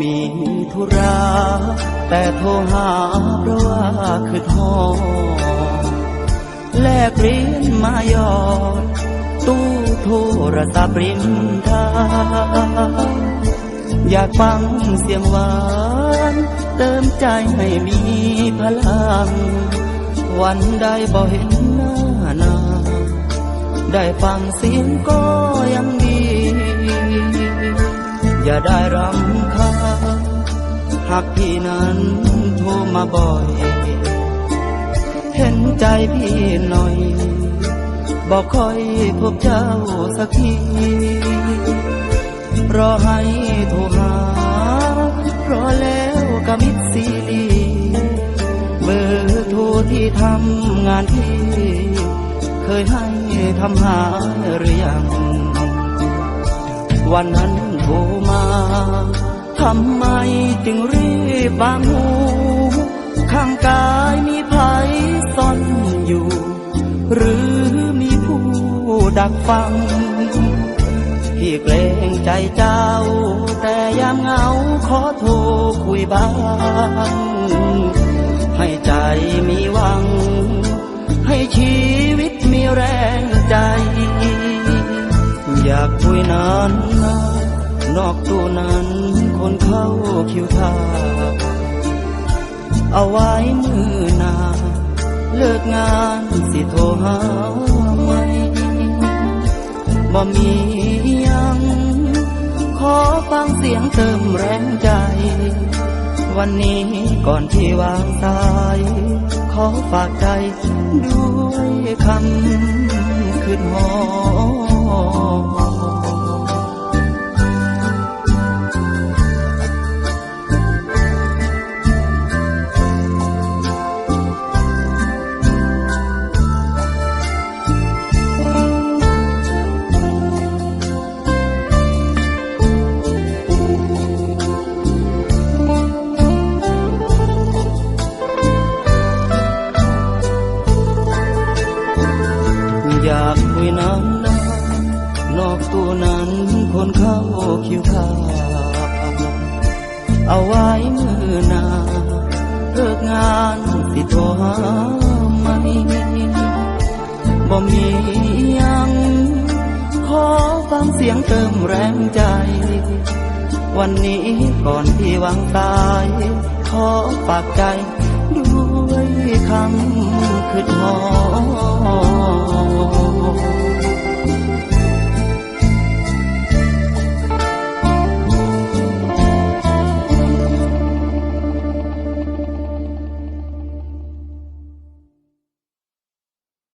มีธุระแต่โทรหาเพราะว่าคือทอแลกเรียญมายอด ตู้โทรศัพท์ริมทางอยากฟังเสียงหวาน เติมใจให้มีพลัง วันใดบ่เห็นหน้านา ได้ฟังเสียงก็ยังดี อย่าได้รำคาญ หากพี่นั้นโทรมาบ่อย เห็นใจพี่หน่อย บอกคอยพบเจ้าสักที รอให้โทรหารอแล้วก็มิดซีรีเบอร์โทรที่ทำงานพี่ เคยให้ทำหาหรือยัง วันนั้นโทรมา ทำไมจึงรีบวางหูข้างกายมีภัยซ่อนอยู่ หรือมีผู้ดักฟัง พี่เกรงใจเจ้า แต่ยามเหงาขอโทรคุยบ้าง ให้ใจมีหวัง ให้ชีวิตมีแรงใจ อยากคุยนานนาน นอกตู้นั้น คนเข้าคิวทาเอาไว้มือนาเลิกงานสิโทรหาไหมบ่มียัง ขอฟังเสียงเติมแรงใจ วันนี้ก่อนที่วางสาย ขอฝากใจด้วยคำคืนหอ ตัวนั้นคนเข้าคิวท่าเอาไว้มือหนาเลิกงานสิโทรหาไหมบ่มียัง ขอฟังเสียงเติมแรงใจ วันนี้ก่อนที่วางตาย ขอฝากใจด้วยคำคืดหอ